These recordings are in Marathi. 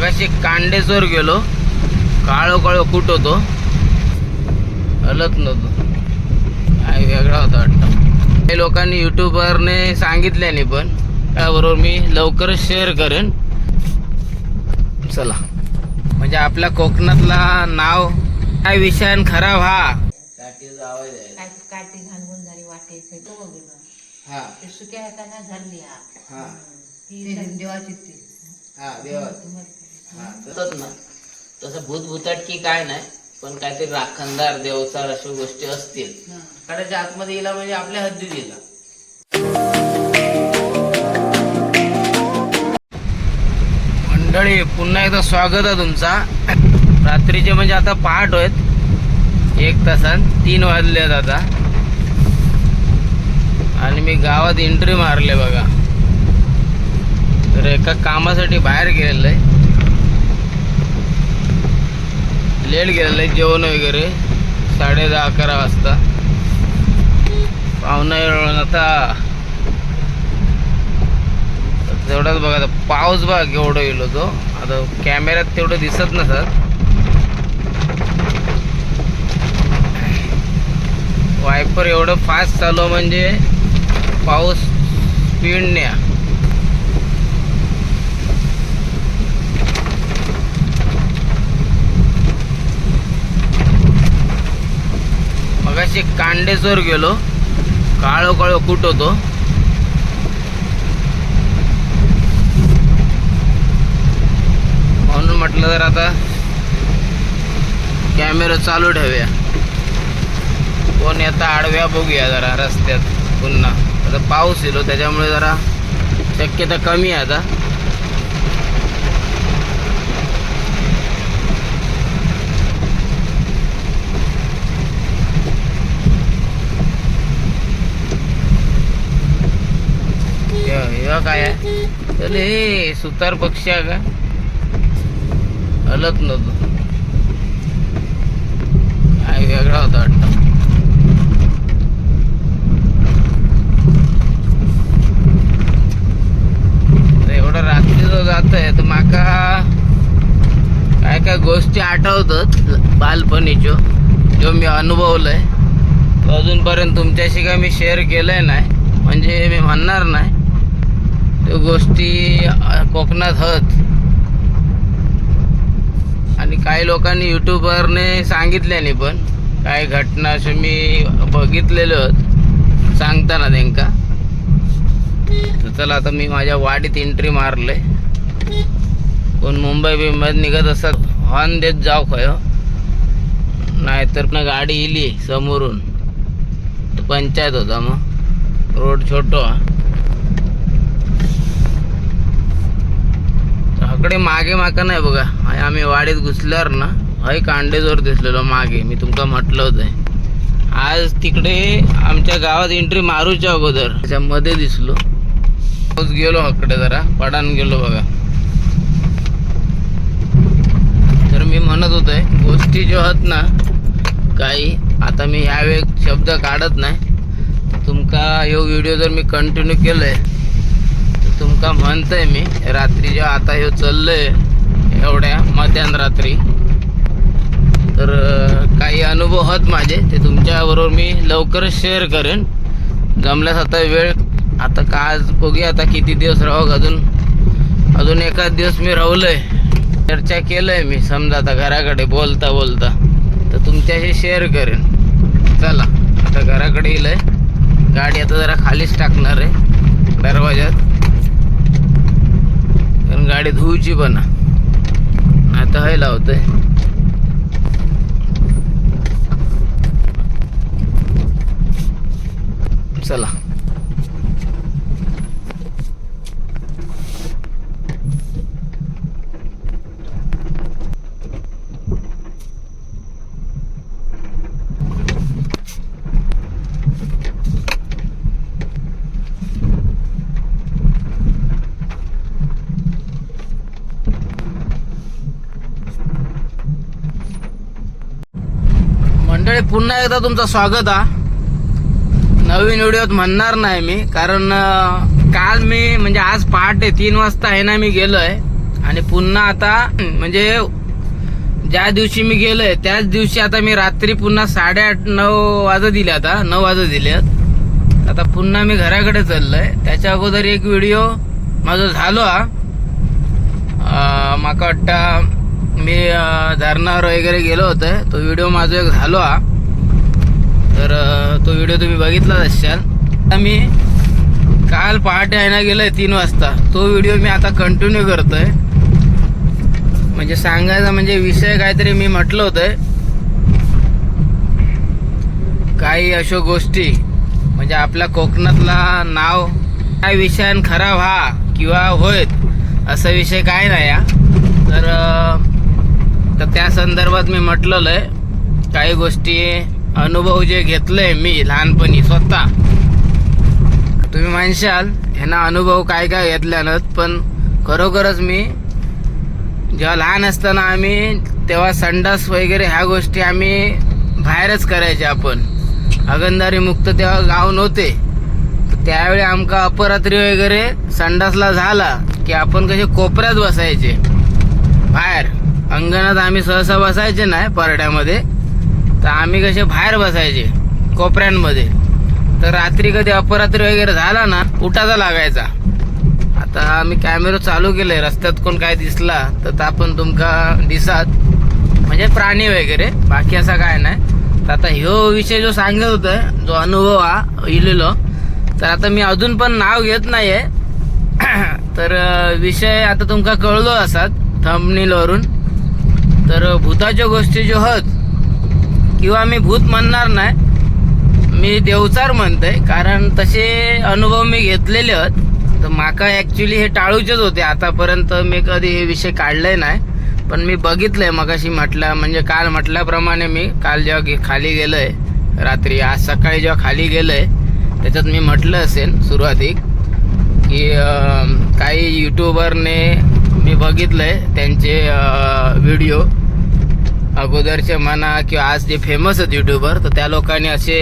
मगाशी कांडेचोर गेलो. काळो काळो कुठ होतो. हलत नव्हतो. काय वेगळा होता वाटतं. काही लोकांनी युट्यूबरने सांगितल्याने पण त्याबरोबर मी लवकरच शेअर करेन. चला. म्हणजे आपल्या कोकणातला नाव काय विषयान खराब हा? काठी घालून झाली वाटे तो हा. ते सुक्या हाताने झाली हा. हा. ती देवाची ती. हा देवा हा तसंच ना. तसं भूतभूताटकी काय नाही पण काहीतरी राखणदार देवचार अशा गोष्टी असतील. कडाच्या आतमध्ये गेला म्हणजे आपल्या हद्दीत गेला मंडळी पुन्हा एकदा स्वागत आहे तुमचा. रात्रीचे म्हणजे आता पहाट होत एक तासान तीन वाजले आहेत आता. आणि मी गावात एंट्री मारले बघा. तर एका कामासाठी बाहेर गेलेलं आहे. लेट गेलेलं आहे जेवण वगैरे साडे दहा अकरा वाजता. पाहुणा येऊन आता. तेवढाच बघा आता पाऊस बघा केवढं येलो तो. आता कॅमेऱ्यात तेवढं दिसत नसत. वायपर एवढं फास्ट चालू म्हणजे पाऊस स्पीड न्या मगाशी कांडेचोर गेलो. काळो काळो कुट होतो. म्हणून म्हटलं तर आता कॅमेरा चालू ठेवूया. कोण येता आडव्या बघूया जरा रस्त्यात पुन्हा. आता पाऊस येलो त्याच्यामुळे जरा शक्यता कमी आहे आता. काय? आहे अरे हे सुतार पक्षी आहे का? हलत नव्हतं. काय वेगळा होता वाटतं. तर एवढं जो जात आहे तर माका काय काय गोष्टी आठवतात बालपणीच्यो जो मी अनुभवलंय. तो अजूनपर्यंत तुमच्याशी काय मी शेअर केलंय नाही. म्हणजे मी म्हणणार नाही. गोष्टी कोकणात हत. आणि काही लोकांनी यूट्यूबवरने सांगितल्याने पण काही घटना अशा मी बघितलेलं आहेत सांगताना त्यांका तर चला आता मी माझ्या वाडीत एंट्री मारले कोण मुंबई बिंबईत निघत असत हॉर्न देत जाऊ खय हो. नाहीतर ना गाडी इली समोरून. तर पंचायत होता मग. रोड छोटो हा मागे माका नाही बघा. आम्ही वाडीत घुसल्यावर ना हय कांडेजोर दिसलेलो मागे. मी तुमका म्हटलं होतं. आज तिकडे आमच्या गावात एंट्री मारूच्या अगोदर. त्याच्यामध्ये दिसलो. पाऊस गेलो हकडे जरा पडान गेलो बघा. तर मी म्हणत होतोय गोष्टी ज्या आहेत ना काही आता मी ह्यावेळी शब्द काढत नाही. तुमका ह्यो व्हिडिओ जर मी कंटिन्यू केलं आहे तुमका म्हणतंय मी रात्री जेव्हा आता हे चाललंय एवढ्या मध्यान रात्री तर काही अनुभव आहेत माझे ते तुमच्याबरोबर मी लवकरच शेअर करेन. जमल्यास आता वेळ आता का आज बघूया आता किती दिवस राहू अजून अजून एकाच दिवस मी राहुलंय. चर्चा केलंय मी समजा आता घराकडे बोलता बोलता तर तुमच्याशी शेअर करेन. चला आता घराकडे येईल गाडी आता जरा खालीच टाकणार आहे दरवाज्यात. पण गाडी धुवची पण. आता हे लावतोय. चला मंडळी पुन्हा एकदा तुमचं स्वागत आहे नवीन व्हिडिओत म्हणणार नाही मी कारण काल मी म्हणजे आज पहाटे तीन वाजता आहे ना मी गेलोय. आणि पुन्हा आता म्हणजे ज्या दिवशी मी गेलोय त्याच दिवशी आता मी रात्री पुन्हा साडेआठ नऊ वाजत दिले आता नऊ वाजत दिले आता पुन्हा मी घराकडे चाललोय. त्याच्या अगोदर एक व्हिडिओ माझा झालो हा. माका वाटतं मी धरणावर वगैरे गेलो होतं. तो व्हिडिओ माझा एक झालो हा. तर तो व्हिडिओ तुम्ही बघितलाच असाल. मी काल पहाटे आहे ना गेलोय तीन वाजता. तो व्हिडिओ मी आता कंटिन्यू करतोय. म्हणजे सांगायचा म्हणजे विषय काहीतरी मी म्हटलं होतं काही अशा गोष्टी. म्हणजे आपल्या कोकणातला नाव काय विषयान खराब हा किंवा होत असा विषय काय नाही या तर तर त्या संदर्भात मी म्हटलेलं आहे. काही गोष्टी अनुभव जे घेतलंय मी लहानपणी स्वतः. तुम्ही म्हणशाल ह्यांना अनुभव काय काय घेतल्यानं पण खरोखरच मी जेव्हा लहान असताना आम्ही तेव्हा संडास वगैरे ह्या गोष्टी आम्ही बाहेरच करायचे आपण. अगंधारी मुक्त तेव्हा गाव नव्हते. त्यावेळी आमका अपरात्री वगैरे संडासला झाला की आपण कसे कोपऱ्यात बसायचे. बाहेर. अंगणात आम्ही सहसा बसायचे नाही परड्यामध्ये. तर आम्ही कसे बाहेर बसायचे कोपऱ्यांमध्ये. तर रात्री कधी अपरात्री वगैरे झाला ना उठाचा लागायचा. आता आम्ही कॅमेरा चालू केले रस्त्यात कोण काय दिसला तर आपण तुमका दिसात. म्हणजे प्राणी वगैरे बाकी असा काय नाही. तर आता ह्यो विषय जो सांगत होतं जो अनुभव हा इलेलो. तर आता मी अजून पण नाव घेत नाहीये. तर विषय आता तुमका कळलो असात थंबनीलवरून तर भूताच्या गोष्टी जो होत किंवा मी भूत म्हणणार नाही. मी देवचार म्हणतोय कारण तसे अनुभव मी घेतलेले आहेत. तर माका ॲक्च्युली हे टाळूचेच होते. आतापर्यंत मी कधी हे विषय काढले नाही. पण मी बघितलंय मगाशी म्हटलं म्हणजे काल म्हटल्याप्रमाणे मी काल जेव्हा गे- खाली गेलोय रात्री आज सकाळी जेव्हा खाली गेलोय त्याच्यात मी म्हटलं असेल सुरुवातीक की काही युट्यूबरने मी बघितलंय त्यांचे व्हिडिओ अगोदरचे म्हणा किंवा आज जे फेमस आहेत युट्यूबर तर त्या लोकांनी असे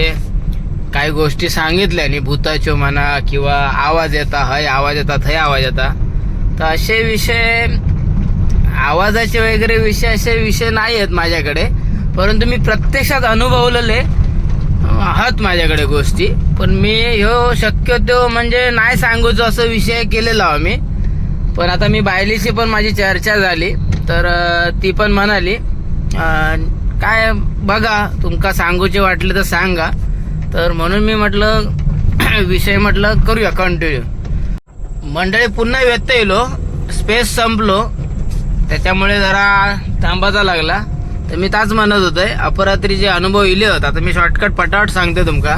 काही गोष्टी सांगितल्या आणि भूताचे म्हणा किंवा आवाज येता हय आवाज येतात हय आवाज येता. तर असे विषय आवाजाचे वगैरे विषय असे विषय नाही आहेत माझ्याकडे. परंतु मी प्रत्यक्षात अनुभवलेले आहात माझ्याकडे गोष्टी. पण मी ह्यो शक्यतो म्हणजे नाही सांगूचो असं विषय केलेला आम्ही. पण आता मी बायलीशी पण माझी चर्चा झाली. तर ती पण म्हणाली काय बघा तुमका सांगूचे वाटले तर सांगा. तर म्हणून मी म्हटलं विषय म्हटलं करूया कंटिन्यू मंडळी पुन्हा व्यत्यय येलो. स्पेस संपलो. त्याच्यामुळे जरा थांबाचा लागला. तर मी ताच म्हणत होतो अपरात्री जे अनुभव इले होता आता मी शॉर्टकट पटावट सांगते तुमका.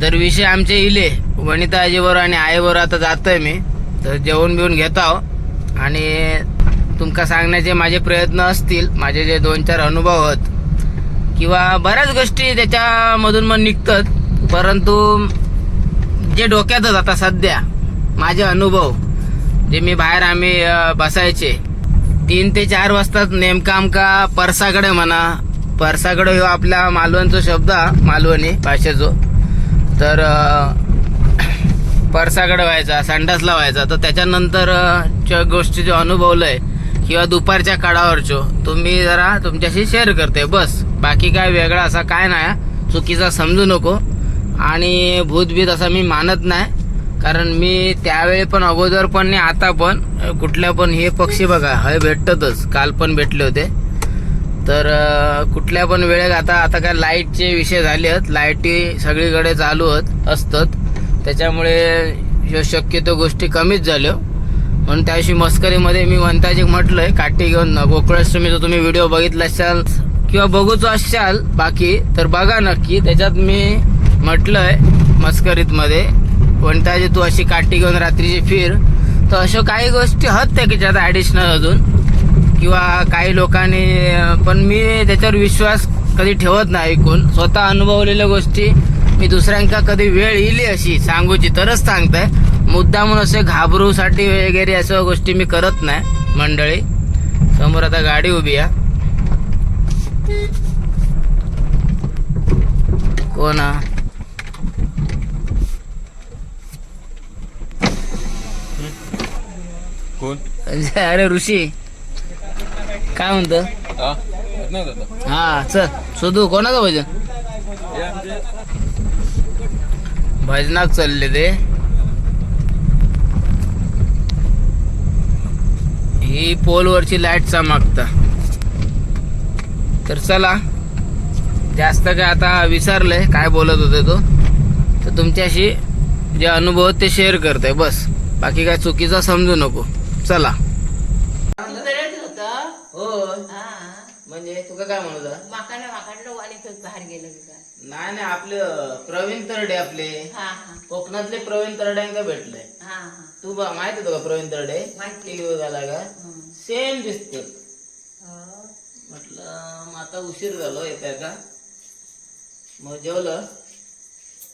जर विषय आमचे इले वनिता आजीवर आणि आईवर आता जातोय मी. तर जेवण बिवून घेतो आणि तुमका सांगण्याचे माझे प्रयत्न असतील माझे जे दोन चार अनुभव आहेत. किंवा बऱ्याच गोष्टी त्याच्यामधून मग निघतात परंतु जे डोक्यातच आता सध्या माझे अनुभव जे मी बाहेर आम्ही बसायचे तीन ते चार वाजताच नेमका आमका परसाकडे म्हणा परसाकडे ह्यो आपल्या मालवणचा शब्द हा, मालवणी भाषेचो. तर अ, परसाकडे व्हायचा संडासला व्हायचा तर त्याच्यानंतर च्या गोष्टी जो आहे किंवा दुपारच्या काळावरचो. तुम्ही जरा तुमच्याशी शेअर करते. बस. बाकी काय वेगळा असा काय नाही चुकीचा समजू नको. आणि भूतभीत असा मी मानत नाही. कारण मी त्यावेळी पण अगोदर पण आणि आता पण कुठल्या पण हे पक्षी बघा हे भेटतातच काल पण भेटले होते. तर कुठल्या पण वेळेत आता आता काय लाईटचे विषय झाले आहेत. लाईटी सगळीकडे चालू आहेत असतात. त्याच्यामुळे ह्यो शक्यतो गोष्टी कमीच झाल्या. म्हणून त्याविषयी मस्करीमध्ये मी वंताजी म्हटलंय काठी घेऊन गोकुळाष्टमी जर तुम्ही व्हिडिओ बघितला असाल किंवा बघूच असाल बाकी तर बघा नक्की. त्याच्यात मी म्हटलंय मस्करीतमध्ये वंताजी तू अशी काठी घेऊन रात्रीची फिर. तर अशा काही गोष्टी आहेत त्याच्यात ॲडिशनल अजून. किंवा काही लोकांनी पण मी त्याच्यावर विश्वास कधी ठेवत नाही ऐकून. स्वतः अनुभवलेल्या गोष्टी मी दुसऱ्यांका कधी वेळ येईल अशी सांगूची तरच सांगताय. मुद्दा म्हणून असे घाबरूसाठी वगैरे असं गोष्टी मी करत नाही मंडळी. समोर आता गाडी उभी आहे. कोण? कोण? अरे ऋषी. काय म्हणतो? हा चल. शोधू कोणाचं भजन? भजनाक चालले ते. ही पोलवरची लाइट चमकता. तर चला जास्त काय आता विसरलंय काय बोलत होते तो. तर तुमच्याशी जे अनुभव ते शेअर करतोय बस. बाकी काय चुकीचा समजू नको. चला. तू करत होतं. हो हा. म्हणजे तुका काय होता? माकाने माकाडलं आणि बाहेर गेलं नाही नाही आपले प्रवीण तरडे आपले. हा हा. कोकणातले प्रवीण तरड्यांका भेटले हा हा. तू बा माहीत होतं का प्रवीण तरडे? माहिती. झाला का. सेम दिसत. हो. म्हटलं मग आता उशीर झालो येते का मग जेवलं?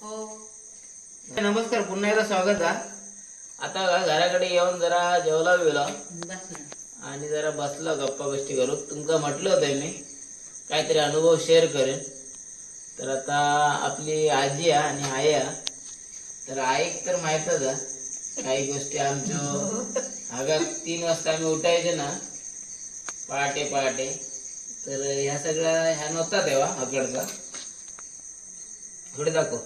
हो. नमस्कार पुन्हा एकदा स्वागत आहे आता का घराकडे येऊन जरा जेवला बिवला बस ना. आणि जरा बसलो गप्पा गोष्टी करू तुमका म्हटलं होतं मी काहीतरी अनुभव शेअर करेन. तर आता आपली आजी आहे आणि आई आहे. तर आईक तर माहीतच काही गोष्टी आमच्या आगात तीन वाजता आम्ही उठायचे ना पहाटे पहाटे. तर ह्या सगळ्या ह्या नव्हता तेव्हा अकडचा. इकडे दाखव.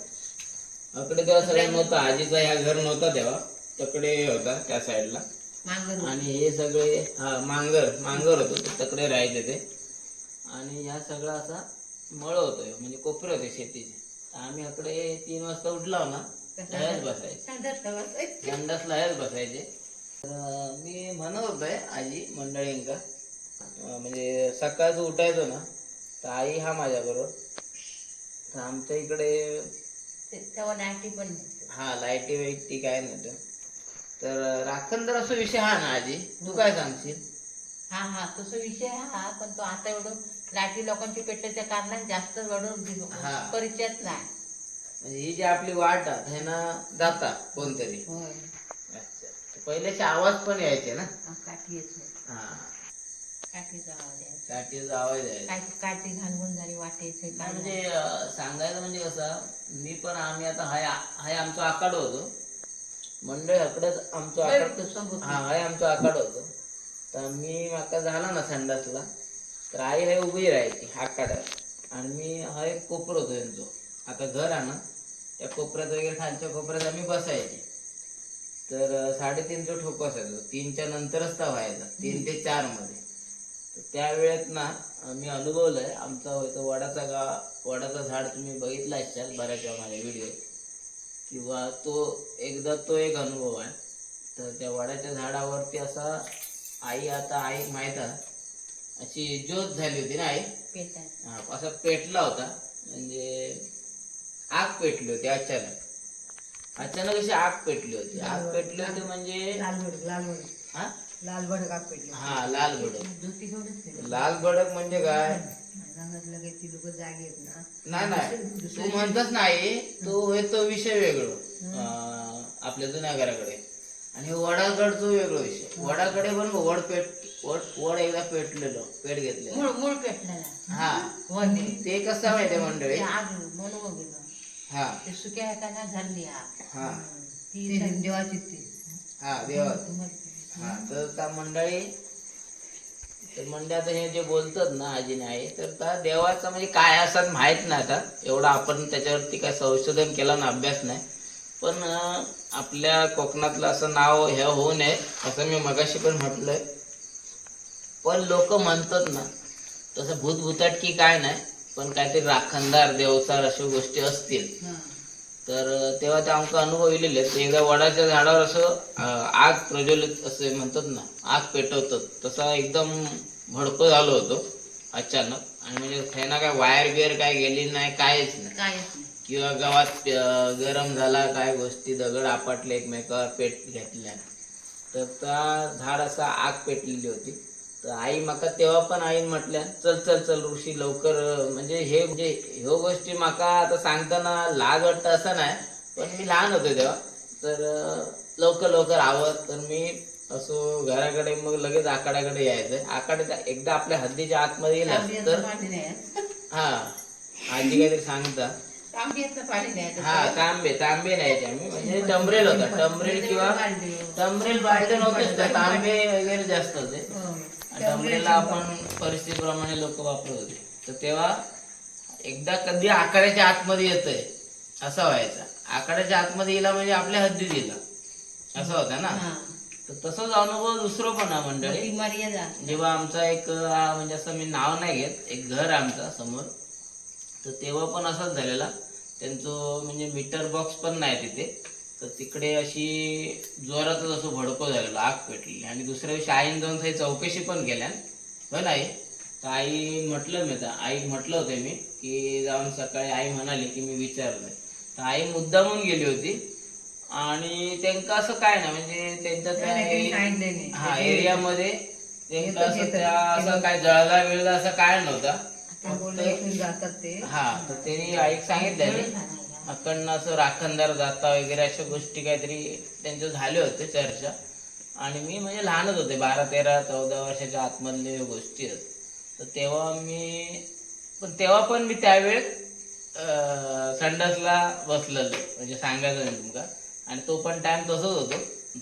अकडे तेव्हा सगळ्या नव्हता आजीचा ह्या घर नव्हता तेव्हा. तकडे होता त्या साईडला मांगर आणि हे सगळे हा मांगर मांगर होतो ते तकडे राहायचे ते. आणि ह्या सगळा असा मळ होतो ह्यो, म्हणजे कोपरे होते शेतीचे. आम्ही अकडे तीन वाजता उठलो ना ह्याच बसायचे. संडासला ह्याच बसायचे. तर मी म्हणत होतोय आजी मंडळींका म्हणजे सकाळचं उठायचो ना तर आई हा माझ्याबरोबर. तर आमच्या इकडे तेव्हा पण. हा लाईटी वाईटी काय नव्हतं तर राखण असं विषय हा ना आजी. तू काय सांगशील? हा हा तसं विषय हा पण तो आता एवढं लाटी लोकांची पेटल्याच्या कारणाने जास्त एवढं हा. परिचयच नाही. म्हणजे ही जी आपली वाट आहे ना जाता कोणतरी. होय. अच्छा. पहिल्याचे आवाज पण यायचे ना? हा, काठी येत नाही. हा. काठीचा आवाज आहे काठीचा आवाज यायचा. काय काठी घालवून झाली वाटायचं नाही म्हणजे अं, सांगायचं म्हणजे कसं मी पण आम्ही आता हाय हाय आमचं आकाड होतो. मंडळ हकडच आमचं. आकाड. हा हाय आमचं आकाड होतो. तर मी माका झाला ना संडासला. तर आई हाय उभी राहायची आकाडात आणि मी हाय कोपर होतो यांचो. आता घर आहे ना त्या कोपऱ्यात वगैरे खालच्या कोपऱ्यात आम्ही बसायचे. तर साडेतीनचं ठोक असायचो. तीनच्या नंतरच तर व्हायचा तीन ते चारमध्ये तर त्यावेळेत ना मी अनुभवलंय आमचा होतो वडाचा गा वडाचा झाड तुम्ही बघितला असाल बऱ्याच माझ्या व्हिडिओ किंवा तो एकदा तो एक अनुभव आहे. तर त्या वडाच्या झाडावरती असा आई आता आई माहीत अशी ज्योत झाली होती ना आई? हा, असा पेटला होता. म्हणजे आग पेटली होती अचानक. अचानक अशी आग पेटली होती. आग पेटली होती म्हणजे लाल भडक लाल भडक हा लाल भडक. हा लाल भडक धोती सोडत लाल भडक म्हणजे काय? लगेच ती लोक जागे आहेत ना. नाही नाही. तू म्हणतच नाही. तो हे तो विषय वेगळो. अं, आपल्या जुन्या घराकडे आणि वडाकडचं वेगळं विषय. वडाकडे पण वड पेट वड वड एकदा पेटलेलो पेट घेतलेलं. मूळ मूळ पेटलेला हा. वने. ते कसं माहितीये मंडळी? ते आग म्हणून गेलं हा. ते सुक्या ह्याकाना झाली आग. हा. ती देवाची ती. हा देवा हा तर त्या मंडळी तर म्हणजे आता हे जे बोलतात ना आजीने आहे तर त्या देवाचं म्हणजे काय असं माहीत नाही आता. एवढा आपण त्याच्यावरती काय संशोधन केला ना अभ्यास नाही. पण आपल्या कोकणातलं असं नाव हे होऊ नये असं मी मगाशी पण म्हटलंय. पण लोक म्हणतात ना तसं भूतभूताट की काय नाही पण काहीतरी राखणदार देवचार अशा गोष्टी असतील. तर तेव्हा ते आमचा अनुभव येलेले आहेत. एकदा वडाच्या झाडावर असं आग प्रज्वलित असे म्हणतात ना आग पेटवतात. तसा एकदम भडको झालो होतो अचानक. आणि म्हणजे थैना काय वायर बियर काय गेली नाही काहीच नाही. किंवा गावात गरम झाला काय गोष्टी दगड आपटले एकमेकावर पेट घेतल्या तर त्या झाड असा आग पेटलेली होती. तर आई माका तेव्हा पण आई म्हटल्या चल चल चल ऋषी लवकर म्हणजे हे म्हणजे ह्यो गोष्टी माका आता सांगताना लाज वाटतं असं नाही पण मी लहान होतो तेव्हा. तर लवकर लवकर आवत तर मी असो घराकडे मग लगेच आकाडाकडे यायचं. आकाडाच्या एकदा आपल्या हद्दीच्या आतमध्ये येईल तर हा आजी काहीतरी सांगता. हा तांबे तांबे न्यायचे आम्ही. म्हणजे टमरेल होता. टमरेल किंवा टमरेल बाहेर नव्हतेच का तांबे वगैरे जास्त होते. टमरेलला आपण परिस्थितीप्रमाणे लोक वापरत होते. तर तेव्हा एकदा कधी आकाराच्या आतमध्ये येतंय असं व्हायचं. आकाराच्या आतमध्ये येला म्हणजे आपल्या हद्दीत येला. असं होतं ना? तर तसंच अनुभव दुसरं पण आहे मंडळी. मर्यादा जेव्हा आमचा एक म्हणजे असं मी नाव नाही घेत एक घर आमचा समोर. तर तेव्हा पण असंच झालेला. त्यांचं म्हणजे मीटर बॉक्स पण नाही तिथे. तर तिकडे अशी जोरातच असं भडको झालेला आग पेटली. आणि दुसऱ्या दिवशी आईने जाऊन काही चौकशी पण केल्या. हो नाही तर आई म्हटलं मी तर आई म्हटलं होतं मी की जाऊन सकाळी आई म्हणाली की मी विचारलं. तर आई मुद्दामून गेली होती. आणि त्यांना असं काय नाही म्हणजे त्यांच्या त्या हा एरियामध्ये त्यांना असं त्या असं काय जळगा बिळगा असं काय नव्हता. जातात ते. हा तर त्यांनी आई सांगितलं अकडनं असं राखणदार जाता वगैरे अशा गोष्टी काहीतरी त्यांच्या झाले होते चर्चा. आणि मी म्हणजे लहानच होते बारा तेरा चौदा वर्षाच्या आतमधले गोष्टी आहेत. तर तेव्हा मी पण तेव्हा पण मी त्यावेळेस अं, संडासला बसलेलो म्हणजे सांगायचं नाही तुमका. आणि तो पण टाइम तसंच होतो.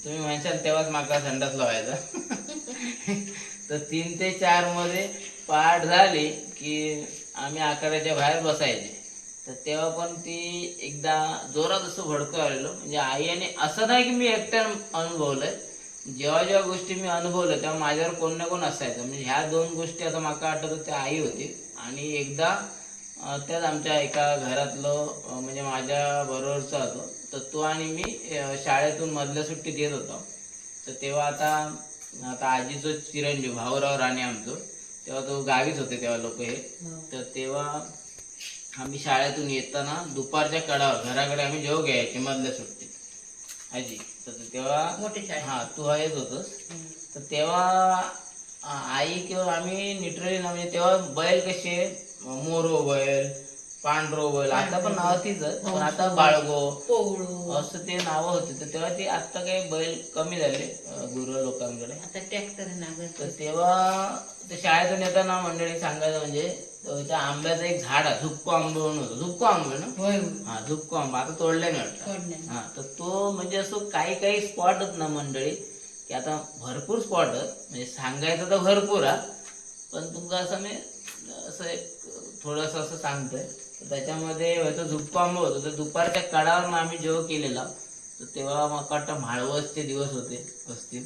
तुम्ही म्हणशाल तेव्हाच माका संडासला व्हायचा. तर तीन ते चारमध्ये पाठ झाली की आम्ही आकाराच्या बाहेर बसायचे. तर तेव्हा पण ती एकदा जोरात असं भडकं आलेलो म्हणजे आईने असं नाही की मी एकट्यानं अनुभवलंय. जेव्हा जेव्हा गोष्टी मी अनुभवल्या तेव्हा माझ्यावर कोण ना कोण असायचं. म्हणजे ह्या दोन गोष्टी आता माका आठवतं त्या आई होती. आणि एकदा त्याच आमच्या एका घरातलं म्हणजे माझ्या बरोबरचा होतो. तर तो आणि मी शाळेतून मधल्या सुट्टीत येत होतो. तर तेव्हा आता आता आजीचं चिरंजीव भाऊराव राणे आमचं. तेव्हा तो गावीच होते तेव्हा लोक हे. तर तेव्हा आम्ही शाळेतून येताना दुपारच्या कडावर घराकडे आम्ही जेव घ्यायचे मधल्या सुट्टीत. आजी तर तेव्हा मोठे शाळे. हा तू हा येत होतस. तर तेव्हा आई किंवा आम्ही लिटरली ना म्हणजे तेव्हा बैल कसे? मोरो बैल पांढरो बैल आता पण नाव तीच पण आता बाळगो. असं ते नावं होते तर तेव्हा ते आता काही बैल कमी झाले गुरु लोकांकडे. आता ट्रॅक्टर तर तेव्हा ते शाळेतून येताना मंडळी सांगायचं म्हणजे तो त्या आंब्याचं एक झाड आहे झुक्को आंबे म्हणून होतं. झुक्को आंबे ना? हा झुक्को आंबा. आता तोडले नाही वाटतं. हा तर तो म्हणजे असं काही काही स्पॉट आहेत ना मंडळी की आता भरपूर स्पॉट आहेत. म्हणजे सांगायचं तर भरपूर हा पण तुमचं असं मी असं एक थोडंसं असं सांगतोय. त्याच्यामध्ये होतं झुप्पो आंबा होतं. तर दुपारच्या कडावर आम्ही जेव्हा केलेला. तर तेव्हा मग वाटतं म्हाळवसचे दिवस होते असतील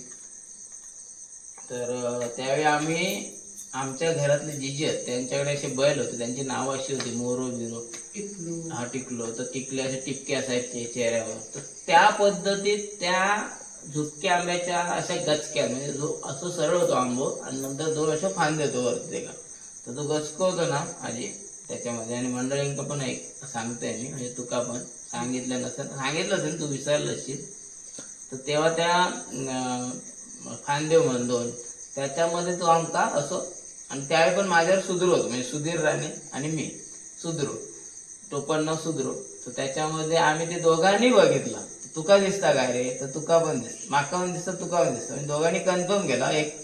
तर त्यावेळी आम्ही आमच्या घरातले जिजी आहेत त्यांच्याकडे असे बैल होते. त्यांची नावं अशी होती मोरो बिरो. हा टिकलो. तर टिकले असे टिपके असायचे चेहऱ्यावर. तर त्या पद्धतीत त्या झुपके आंब्याच्या अशा गचक्या म्हणजे जो असं सरळ होतो आंबो आणि नंतर दोन असे फांदे येतो वरती ते का तर तो गचको होतो ना आजी त्याच्यामध्ये. आणि मंडळींक पण एक सांगतोय मी म्हणजे तुका पण सांगितलं नसेल. सांगितलं असेल तू विसरलं असशील. तर तेव्हा त्या खांदेव म्हणून दोन त्याच्यामध्ये तो आमका असो आणि त्यावेळी पण माझ्यावर सुधरू होतो. म्हणजे सुधीर राणे आणि मी सुधरू. टोपण सुधरू. तर त्याच्यामध्ये आम्ही ते दोघांनी बघितलं. तुका दिसता काय रे? तर तुका पण दिसत माका पण दिसतं तुका पण दिसतं. म्हणजे दोघांनी कन्फर्म केला एक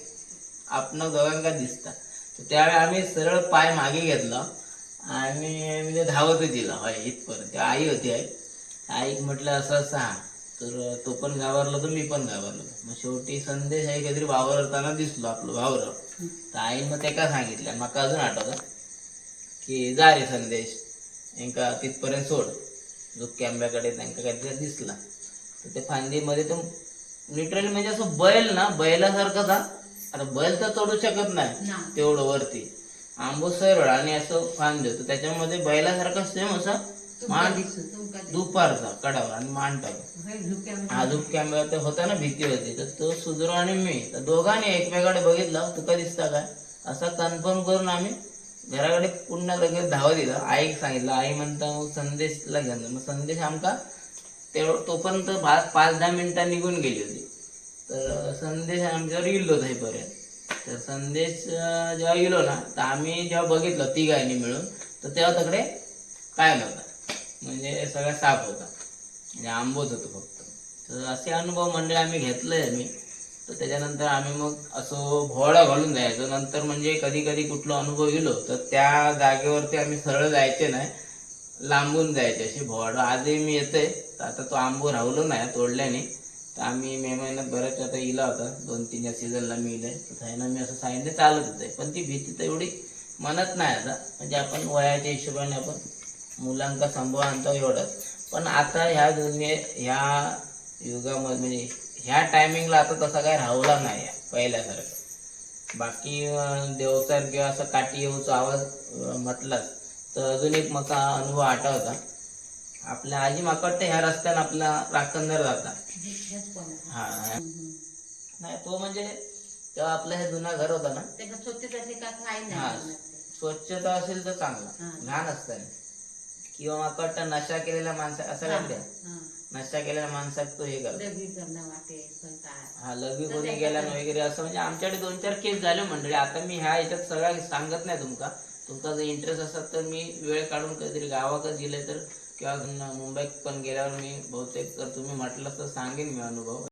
आपण दोघांका दिसता. तर त्यावेळी आम्ही सरळ पाय मागे घेतला. आणि म्हणजे धावतच दिला होय इथपर्यंत. त्या आई होती आई. आईक म्हटलं असं असं हा. तर तो पण घाबरला तर मी पण घाबरलो मग शेवटी संदेश आहे काहीतरी वावरताना दिसलो आपलं भावराव तर आईन मग ते का सांगितलं? माका अजून आठवतं? की जा रे संदेश यांका तिथपर्यंत सोड. झुक्के आंब्याकडे त्यांका काहीतरी दिसला. तर ते फांदीमध्ये तो लिटरली म्हणजे असं बैल ना बैलासारखंच हा आता बैल तर तोडू शकत नाही. तेवढं वरती. आंबो सरळ आणि असं फान देतो त्याच्यामध्ये बैलासारखा सेम असा मान दुपारचा कडावर आणि मान टाक हा झुक्यामध्ये. ते होता ना भीती होती तर तो सुधरो आणि मी तर दोघांनी एकमेकाकडे बघितलं तुका दिसता काय? असा कन्फर्म करून आम्ही घराकडे पुन्हा लगेच धावा दिला. आईक सांगितलं आई म्हणता मग संदेशला घेऊन मग संदेश आमका तेवढं तोपर्यंत पाच दहा मिनिटं निघून गेली होती. तर संदेश आमच्यावर येलो पर्यंत तर संदेश जेव्हा गेलो ना तर आम्ही जेव्हा बघितलं तिघांनी मिळून तर तेव्हा तिकडे काय नव्हता म्हणजे सगळा साफ होता. म्हणजे आंबोच होतो फक्त. तर असे अनुभव मंडळी आम्ही घेतलंय मी तर त्याच्यानंतर आम्ही मग असं भोवळा घालून जायचो. नंतर म्हणजे कधी कधी कुठला अनुभव गेलो तर त्या जागेवरती आम्ही सरळ जायचे नाही. लांबून जायचे अशी भोवाडं आजही मी येतोय. तर आता तो आंबो राहलो नाही तोडल्याने. तर आम्ही मे महिन्यात बऱ्याच आता इला होता. दोन तीन या सीझनला मी इले तर मी असं सांगितलं चालत होते. पण ती भीती तर एवढी म्हणत नाही आता. म्हणजे आपण वयाच्या हिशोबाने आपण मुलांका संभव आणतो एवढंच. पण आता ह्या दुनिये ह्या युगामध्ये म्हणजे ह्या टायमिंगला आता तसा काय राहुला नाही आहे पहिल्यासारखं. बाकी अं, देवचार किंवा असं काठी येऊचा आवाज म्हटलाच तर अजून एक मका अनुभव आठवता. आपल्या आजी माकडते ह्या रस्त्यानं आपला राखणदार जाता हा. नाही. तो म्हणजे तेव्हा आपलं हे जुना घर होता ना? हा स्वच्छता असेल तर चांगला. लहान असताना किंवा माका वाटतं नशा केलेल्या माणसा असं काय. नशा केलेल्या माणसात तो हे करतो. हा लघवी कोणी गेला ना वगैरे असं म्हणजे आमच्याकडे दोन चार केस झाले मंडळी. आता मी ह्या ह्याच्यात सगळ्या सांगत नाही तुमका. तुमचा जर इंटरेस्ट असत तर मी वेळ काढून कधीतरी गावाकडे गेले तर किंवा मुंबईत पण गेल्यावर मी बहुतेक जर तुम्ही म्हटलं तर सांगेन मी अनुभव.